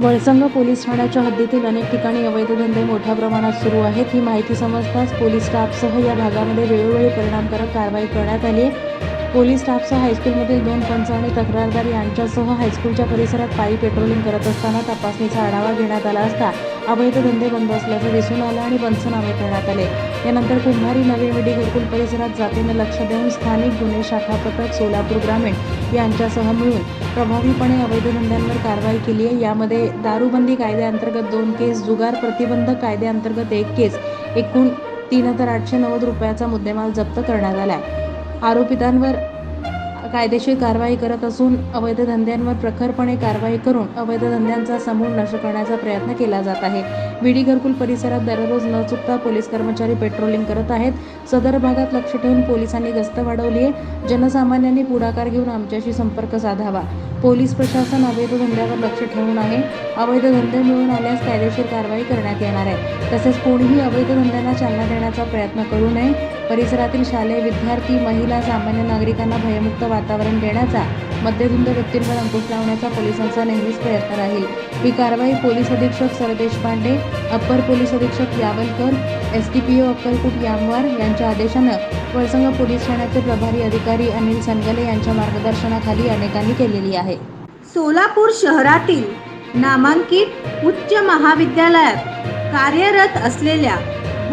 Valsang police ठाण्याच्या हद्दीतील अनेक ठिकाणी अवैध धंदे मोठ्या प्रमाणात सुरू आहेत. ही माहिती समजताच पोलीस स्टाफसह या भागामध्ये वेळोवेळी परिणामकारक कारवाई करण्यात आली आहे. पोलीस स्टाफसह हायस्कूलमधील दोन पंच आणि तक्रारदार यांच्यासह हायस्कूलच्या परिसरात पायी पेट्रोलिंग करत असताना तपासणीचा आढावा घेण्यात आला असता अवैध धंदे बंद असल्याचं दिसून आलं आणि पंचनामे करण्यात आले. यानंतर कुंभारी नवी मेडी घरकुल परिसरात जातीनं लक्ष देऊन स्थानिक गुन्हे शाखा पथक सोलापूर ग्रामीण यांच्यासह मिळून प्रभावीपणे अवैध धंद्यांवर कारवाई केली आहे. यामध्ये दारूबंदी कायद्याअंतर्गत दोन केस जुगार प्रतिबंधक कायद्याअंतर्गत एक केस एकूण तीन हजार आठशे नव्वद रुपयाचा मुद्देमाल जप्त करण्यात आला आहे. आरोपितांवर कायदेशीर कारवाई करत असून अवैध धंद्यांवर प्रखरपणे कारवाई करून अवैध धंद्यांचा समूळ नष्ट करण्याचा प्रयत्न केला जात आहे. विडी घरकुल परिसरात दररोज न चुकता पोलीस कर्मचारी पेट्रोलिंग करत आहेत. सदर भागात लक्ष ठेवून पोलिसांनी गस्त वाढवली आहे. जनसामान्यांनी पुढाकार घेऊन आमच्याशी संपर्क साधावा. पोलीस प्रशासन अवैध धंद्यावर लक्ष ठेवून आहे. अवैध धंदे मिळून आल्यास कायदेशीर कारवाई करण्यात येणार आहे. तसेच कोणीही अवैध धंद्यांना चालना देण्याचा प्रयत्न करू नये. परिसरातील शालेय विद्यार्थी महिला सामान्य नागरिकांना भयमुक्त वातावरण देण्याचा मद्यधुंद व्यक्तींवर अंकुश लावण्याचा पोलिसांचा नेहमीच प्रयत्न राहील. ही कारवाई पोलीस अधीक्षक सरदेश पांडे अप्पर पोलीस अधीक्षक Yavalkar S T P O Akkalkot Yamwar यांच्या आदेशानं वळसंग पोलीस ठाण्याचे प्रभारी अधिकारी अनिल सनगले यांच्या मार्गदर्शनाखाली अनेकांनी केलेली आहे. सोलापूर शहरातील नामांकित उच्च महाविद्यालयात कार्यरत असलेल्या